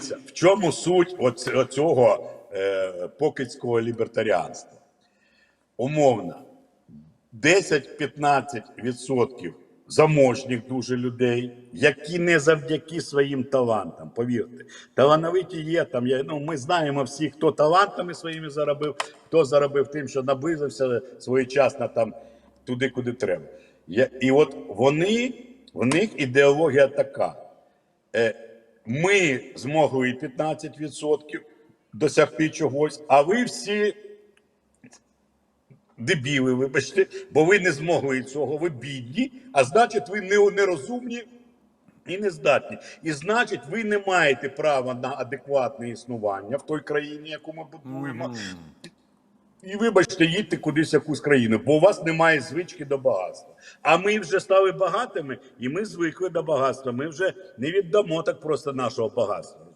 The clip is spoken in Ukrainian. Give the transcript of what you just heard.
В чому суть оц- оцього е, покидського лібертаріанства? Умовно, 10-15% заможніх дуже людей, які не завдяки своїм талантам, повірте, талановиті є там. Я, ну, ми знаємо всі, хто талантами своїми заробив, хто заробив тим, що наблизився своєчасно там туди, куди треба. Я, і от вони, в них ідеологія така. Е, ми змогли 15% досягти чогось, а ви всі дебіли, вибачте, бо ви не змогли цього, ви бідні, а значить, ви нерозумні і не здатні. І значить, ви не маєте права на адекватне існування в той країні, яку ми будуємо. І вибачте, їдьте кудись в якусь країну, бо у вас немає звички до багатства. А ми вже стали багатими, і ми звикли до багатства. Ми вже не віддамо так просто нашого багатства.